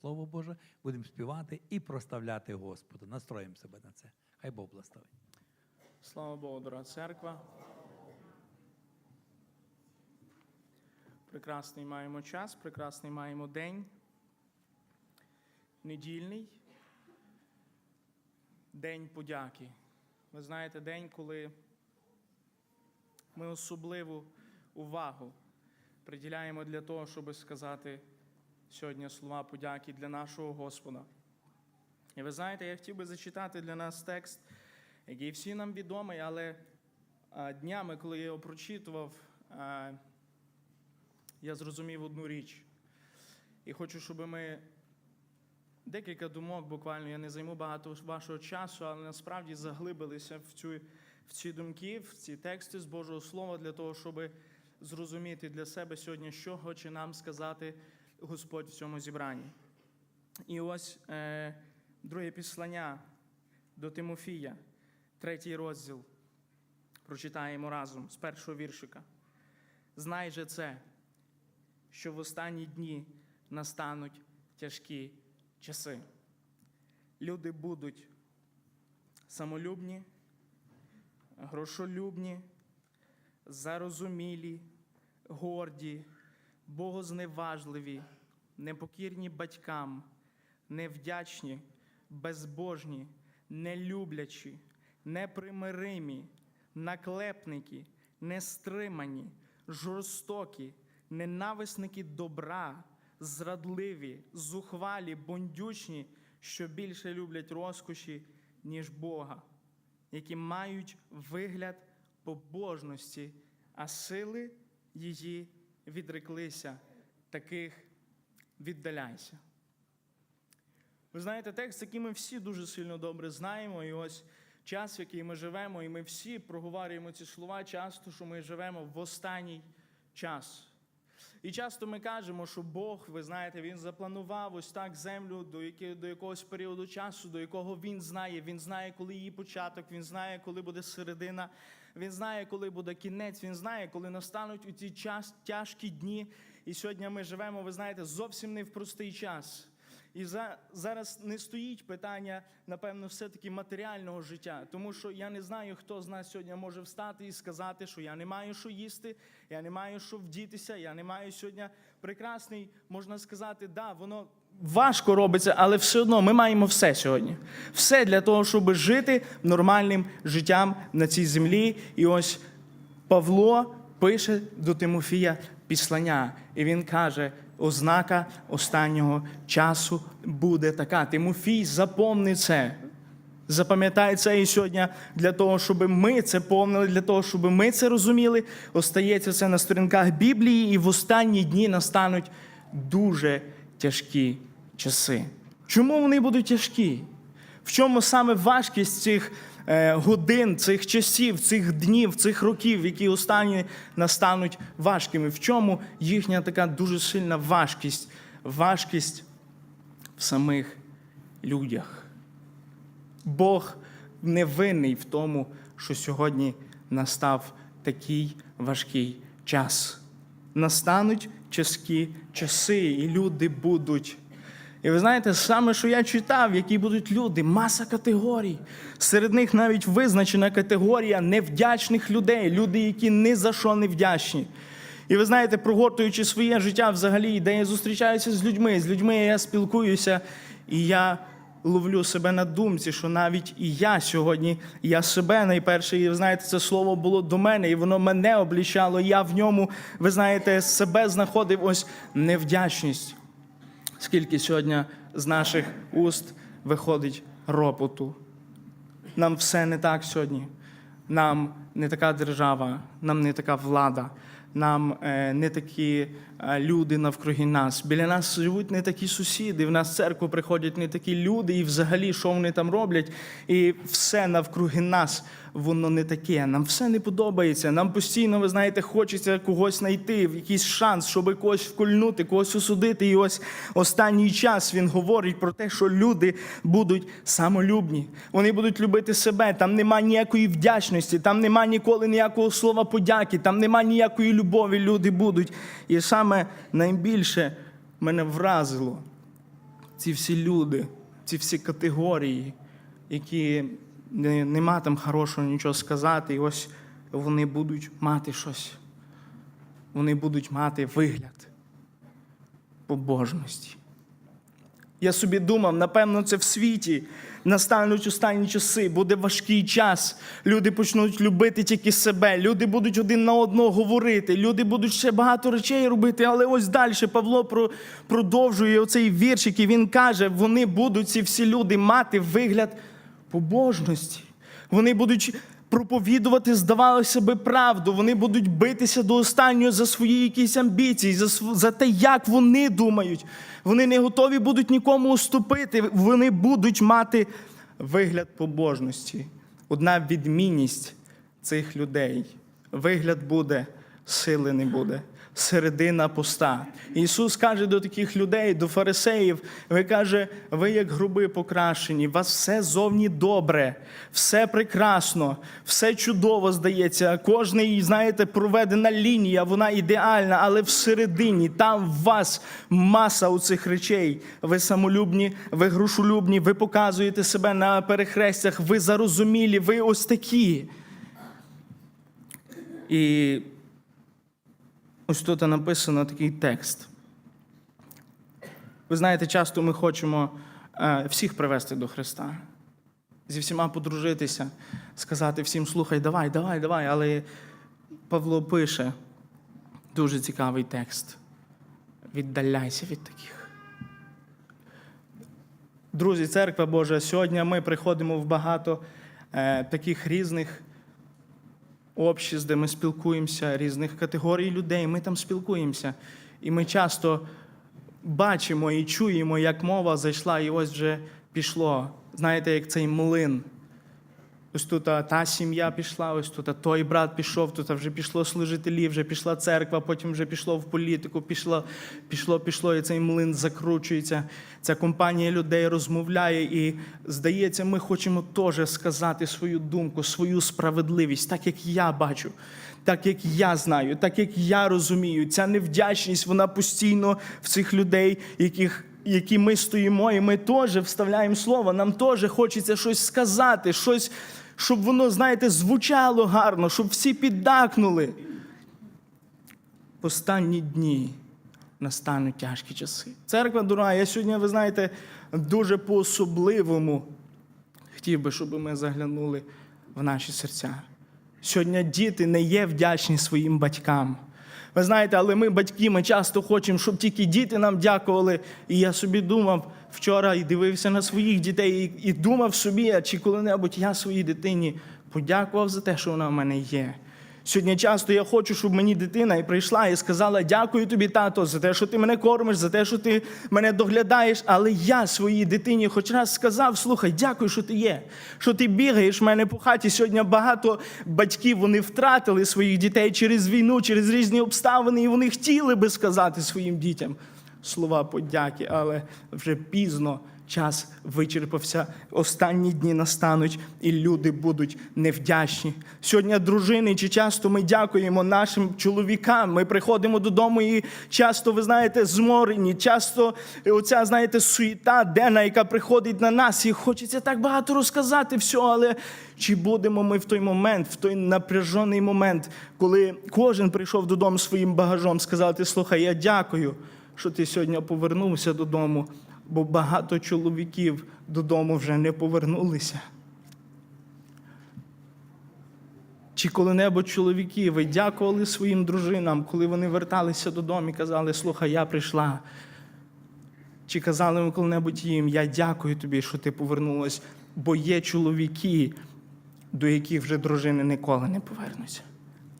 Слово Боже, будемо співати і проставляти Господу. Настроїмо себе на це. Хай Бог благословить. Слава Богу, дорога церква. Прекрасний маємо час, прекрасний маємо день. Недільний. День подяки. Ви знаєте, день, коли ми особливу увагу приділяємо для того, щоб сказати сьогодні слова подяки для нашого Господа. І ви знаєте, я хотів би зачитати для нас текст який всі нам відомий, але днями, коли я його прочитував, я зрозумів одну річ. І хочу, щоб ми декілька думок, буквально, я не займу багато вашого часу, але насправді заглибилися в, цю, в ці думки, в ці тексти з Божого Слова для того, щоб зрозуміти для себе сьогодні, що хоче нам сказати Господь в цьому зібранні. І ось е, друге післання до Тимофія, третій розділ. Прочитаємо разом з першого віршика. Знай же це, що в останні дні настануть тяжкі часи. Люди будуть самолюбні, грошолюбні, зарозумілі, горді, богозневажливі, непокірні батькам, невдячні, безбожні, нелюблячі, непримиримі, наклепники, нестримані, жорстокі, ненависники добра, зрадливі, зухвалі, бондючні, що більше люблять розкоші, ніж Бога, які мають вигляд побожності, а сили її відреклися, таких віддаляйся. Ви знаєте, текст, який ми всі дуже сильно добре знаємо, і ось час, в який ми живемо, і ми всі проговорюємо ці слова часто, що ми живемо в останній час. І часто ми кажемо, що Бог, ви знаєте, Він запланував ось так землю до, яки, до якогось періоду часу, до якого Він знає. Він знає, коли її початок, Він знає, коли буде середина, Він знає, коли буде кінець, Він знає, коли настануть у ті час, тяжкі дні. І сьогодні ми живемо, ви знаєте, зовсім не в простий час. І за, зараз не стоїть питання, напевно, все-таки матеріального життя. Тому що я не знаю, хто з нас сьогодні може встати і сказати, що я не маю що їсти, я не маю що вдітися, я не маю сьогодні прекрасний, можна сказати, да, воно важко робиться, але все одно ми маємо все сьогодні. Все для того, щоб жити нормальним життям на цій землі. І ось Павло пише до Тимофія післання, і він каже: ознака останнього часу буде така. Тимофій, запомни це. Запам'ятай це і сьогодні для того, щоб ми це помнили, для того, щоб ми це розуміли. Остається це на сторінках Біблії, і в останні дні настануть дуже тяжкі часи. Чому вони будуть тяжкі? В чому саме важкість цих годин, цих часів, цих днів, цих років, які останні настануть важкими? В чому їхня така дуже сильна важкість? Важкість в самих людях. Бог не винний в тому, що сьогодні настав такий важкий час. Настануть тяжкі часи, і люди будуть. І ви знаєте, саме, що я читав, які будуть люди, маса категорій. Серед них навіть визначена категорія невдячних людей, люди, які ні за що не вдячні. І ви знаєте, прогортуючи своє життя взагалі, де я зустрічаюся з людьми, з людьми я спілкуюся, і я ловлю себе на думці, що навіть і я сьогодні, я себе найперше, і ви знаєте, це слово було до мене, і воно мене облічало. Я в ньому, ви знаєте, себе знаходив ось невдячність. Скільки сьогодні з наших уст виходить ропоту. Нам все не так сьогодні. Нам не така держава, нам не така влада, нам е, не такі е, люди навкруги нас. Біля нас живуть не такі сусіди. В нас в церкву приходять не такі люди, і взагалі, що вони там роблять, і все навкруги нас. Воно не таке, нам все не подобається. Нам постійно, ви знаєте, хочеться когось знайти, якийсь шанс, щоб когось вкольнути, когось осудити. І ось останній час він говорить про те, що люди будуть самолюбні. Вони будуть любити себе. Там нема ніякої вдячності, там нема ніколи ніякого слова подяки, там нема ніякої любові. Люди будуть. І саме найбільше мене вразило ці всі люди, ці всі категорії, які нема там хорошого нічого сказати, і ось вони будуть мати щось. Вони будуть мати вигляд побожності. Я собі думав, напевно, це в світі настануть останні часи, буде важкий час. Люди почнуть любити тільки себе, люди будуть один на одного говорити, люди будуть ще багато речей робити. Але ось далі Павло про- продовжує оцей віршик, і він каже: вони будуть ці всі люди мати вигляд побожності. Вони будуть проповідувати, здавалося би, правду. Вони будуть битися до останнього за свої якісь амбіції, за, за те, як вони думають. Вони не готові будуть нікому уступити. Вони будуть мати вигляд побожності. Одна відмінність цих людей. Вигляд буде, сили не буде. Середина пуста. Ісус каже до таких людей, до фарисеїв, ви каже, ви як груби покрашені, у вас все зовні добре, все прекрасно, все чудово здається. Кожний, знаєте, проведена лінія, вона ідеальна, але всередині там в вас маса у цих речей. Ви самолюбні, ви грушолюбні, ви показуєте себе на перехрестях, ви зарозумілі, ви ось такі. І ось тут написано такий текст. Ви знаєте, часто ми хочемо е, всіх привести до Христа, зі всіма подружитися, сказати всім, слухай, давай, давай, давай. Але Павло пише дуже цікавий текст. Віддаляйся від таких. Друзі, церква Божа, сьогодні ми приходимо в багато е, таких різних общість, де ми спілкуємося, різних категорій людей. Ми там спілкуємося. І ми часто бачимо і чуємо, як мова зайшла, і ось вже пішло. Знаєте, як цей млин. Ось тут та сім'я пішла, ось тут той брат пішов, тут вже пішло служителі, вже пішла церква, потім вже пішло в політику, пішло, пішло, пішло, і цей млин закручується. Ця компанія людей розмовляє, і здається, ми хочемо теж сказати свою думку, свою справедливість, так як я бачу, так як я знаю, так як я розумію. Ця невдячність, вона постійно в цих людей, яких які ми стоїмо, і ми теж вставляємо слово. Нам теж хочеться щось сказати, щось, щоб воно, знаєте, звучало гарно, щоб всі піддакнули. В останні дні настануть тяжкі часи. Церква дорога, я сьогодні, ви знаєте, дуже по-особливому хотів би, щоб ми заглянули в наші серця. Сьогодні діти не є вдячні своїм батькам. Ви знаєте, але ми, батьки, ми часто хочемо, щоб тільки діти нам дякували. І я собі думав вчора і дивився на своїх дітей, і, думав собі, чи коли-небудь я своїй дитині подякував за те, що вона в мене є. Сьогодні часто я хочу, щоб мені дитина і прийшла і сказала: дякую тобі, тато, за те, що ти мене кормиш, за те, що ти мене доглядаєш. Але я своїй дитині хоч раз сказав: слухай, дякую, що ти є, що ти бігаєш в мене по хаті. Сьогодні багато батьків вони втратили своїх дітей через війну, через різні обставини, і вони хотіли би сказати своїм дітям слова подяки, але вже пізно. Час вичерпався, останні дні настануть, і люди будуть невдячні. Сьогодні, дружини, чи часто ми дякуємо нашим чоловікам. Ми приходимо додому і часто, ви знаєте, зморені, часто оця, знаєте, суєта денна, яка приходить на нас, і хочеться так багато розказати всього, але чи будемо ми в той момент, в той напряжений момент, коли кожен прийшов додому своїм багажом, сказати: слухай, я дякую, що ти сьогодні повернувся додому бо багато чоловіків додому вже не повернулися. Чи коли-небудь чоловіки, ви дякували своїм дружинам, коли вони верталися додому і казали, слухай, я прийшла. Чи казали ви коли-небудь їм, я дякую тобі, що ти повернулась, бо є чоловіки, до яких вже дружини ніколи не повернуться.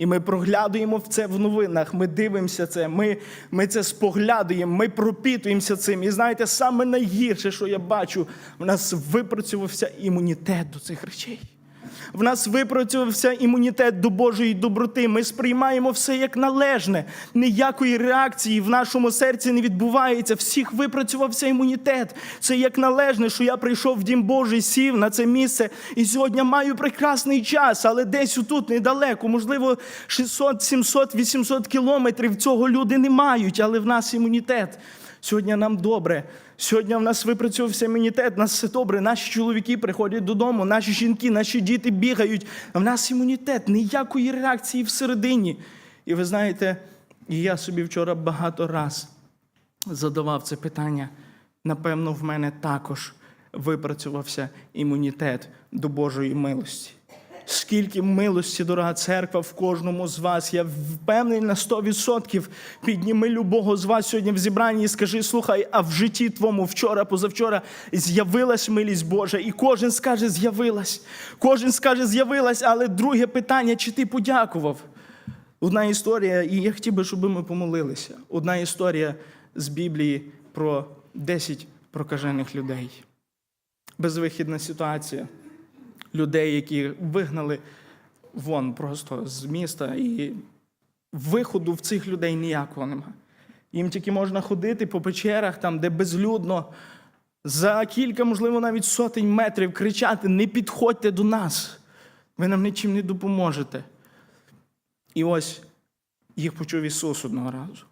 І ми проглядуємо в це в новинах, ми дивимося це, ми, ми це споглядуємо, ми пропітуємося цим. І знаєте, саме найгірше, що я бачу, в нас випрацювався імунітет до цих речей. В нас випрацювався імунітет до Божої доброти. Ми сприймаємо все як належне. Ніякої реакції в нашому серці не відбувається. Всіх випрацювався імунітет. Це як належне, що я прийшов в Дім Божий, сів на це місце і сьогодні маю прекрасний час, але десь тут недалеко, можливо, 600, 700, 800 кілометрів цього люди не мають, але в нас імунітет. Сьогодні нам добре. Сьогодні в нас випрацьовувався імунітет, нас все добре. Наші чоловіки приходять додому, наші жінки, наші діти бігають. В нас імунітет, ніякої реакції всередині. І ви знаєте, я собі вчора багато раз задавав це питання. Напевно, в мене також випрацювався імунітет до Божої милості. Скільки милості, дорога церква, в кожному з вас. Я впевнений на 100%. Підніми любого з вас сьогодні в зібранні і скажи, слухай, а в житті твоєму вчора, позавчора з'явилась милість Божа. І кожен скаже, з'явилась. Кожен скаже, з'явилась, але друге питання, чи ти подякував? Одна історія, і я хотів би, щоб ми помолилися. Одна історія з Біблії про 10 прокажених людей. Безвихідна ситуація. Людей, які вигнали вон просто з міста, і виходу в цих людей ніякого нема. Їм тільки можна ходити по печерах, там, де безлюдно, за кілька, можливо, навіть сотень метрів кричати: не підходьте до нас, ви нам нічим не допоможете. І ось їх почув Ісус одного разу.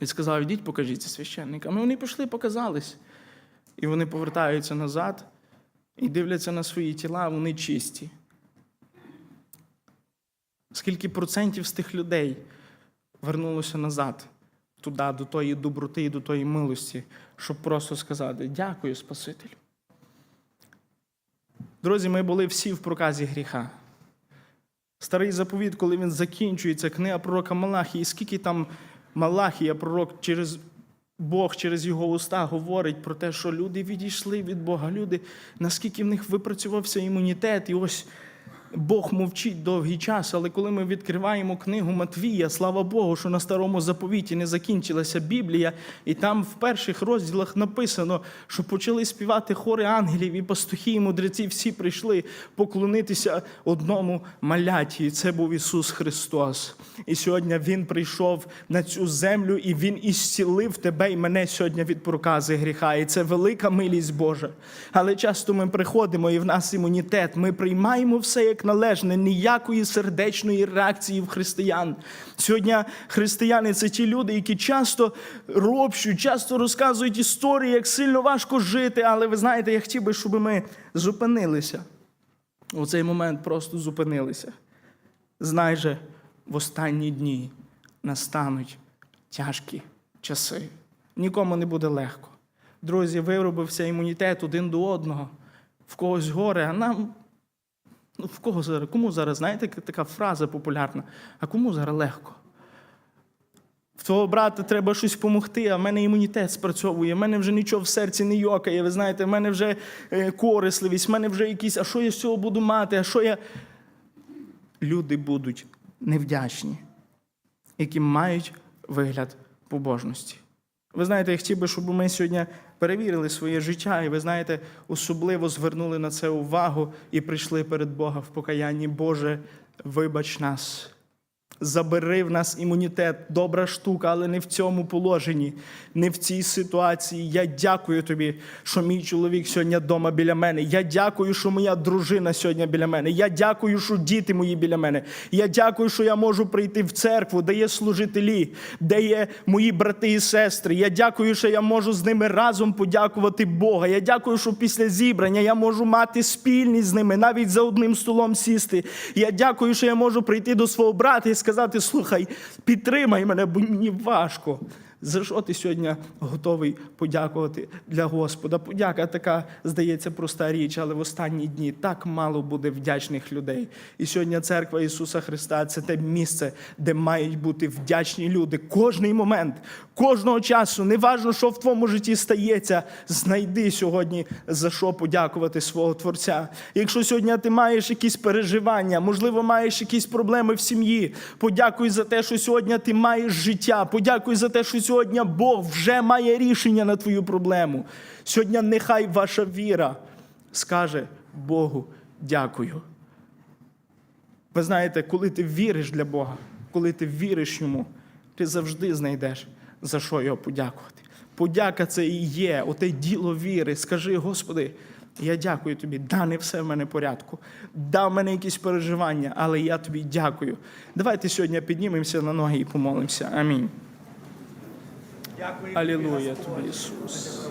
І сказав: ідіть, покажіться священникам. І вони пішли, показались. І вони повертаються назад і дивляться на свої тіла, вони чисті. Скільки процентів з тих людей вернулося назад, туди, до тої доброти і до тої милості, щоб просто сказати дякую, Спасителю. Друзі, ми були всі в проказі гріха. Старий заповіт, коли він закінчується, книга пророка Малахії, скільки там Малахія, пророк через Бог через його уста говорить про те, що люди відійшли від Бога. Люди, наскільки в них випрацювався імунітет, і ось Бог мовчить довгий час. Але коли ми відкриваємо книгу Матвія, слава Богу, що на старому заповіті не закінчилася Біблія, і там в перших розділах написано, що почали співати хори ангелів, і пастухи, і мудреці всі прийшли поклонитися одному маляті. І це був Ісус Христос. І сьогодні Він прийшов на цю землю, і Він ісцілив тебе і мене сьогодні від прокази гріха. І це велика милість Божа. Але часто ми приходимо, і в нас імунітет. Ми приймаємо все як належне, ніякої сердечної реакції в християн. Сьогодні християни це ті люди, які часто ропщуть, часто розказують історії, як сильно важко жити. Але ви знаєте, я хотів би, щоб ми зупинилися. У цей момент просто зупинилися. Знай же, в останні дні настануть тяжкі часи. Нікому не буде легко. Друзі, виробився імунітет один до одного. В когось горе, а нам. Ну, в кого зараз? Кому зараз, знаєте, така фраза популярна, а кому зараз легко? В твого брата треба щось допомогти, а в мене імунітет спрацьовує, в мене вже нічого в серці не йокає. Ви знаєте, в мене вже е, корисливість, в мене вже якісь, а що я з цього буду мати, а що я. Люди будуть невдячні, які мають вигляд побожності. Ви знаєте, я хотів би, щоб ми сьогодні перевірили своє життя, і ви знаєте, особливо звернули на це увагу і прийшли перед Бога в покаянні. Боже, вибач нас. Забери в нас імунітет, добра штука, але не в цьому положенні, не в цій ситуації. Я дякую тобі, що мій чоловік сьогодні вдома біля мене. Я дякую, що моя дружина сьогодні біля мене. Я дякую, що діти мої біля мене. Я дякую, що я можу прийти в церкву, де є служителі, де є мої брати і сестри. Я дякую, що я можу з ними разом подякувати Бога. Я дякую, що після зібрання я можу мати спільність з ними, навіть за одним столом сісти. Я дякую, що я можу прийти до свого брата і сказати: слухай, підтримай мене, бо мені важко. За що ти сьогодні готовий подякувати для Господа? Подяка така, здається, проста річ, але в останні дні так мало буде вдячних людей. І сьогодні церква Ісуса Христа це те місце, де мають бути вдячні люди. Кожний момент, кожного часу, неважно, що в твоєму житті стається, знайди сьогодні за що подякувати свого Творця. Якщо сьогодні ти маєш якісь переживання, можливо, маєш якісь проблеми в сім'ї, подякуй за те, що сьогодні ти маєш життя. Подякуй за те, що сьогодні Бог вже має рішення на твою проблему. Сьогодні нехай ваша віра скаже Богу дякую. Ви знаєте, коли ти віриш для Бога, коли ти віриш йому, ти завжди знайдеш за що його подякувати. Подяка це і є, оте діло віри. Скажи, Господи, я дякую тобі. Да, не все в мене порядку. Да, в мене якісь переживання, але я тобі дякую. Давайте сьогодні піднімемося на ноги і помолимося. Амінь. Алілуя тобі, Ісус.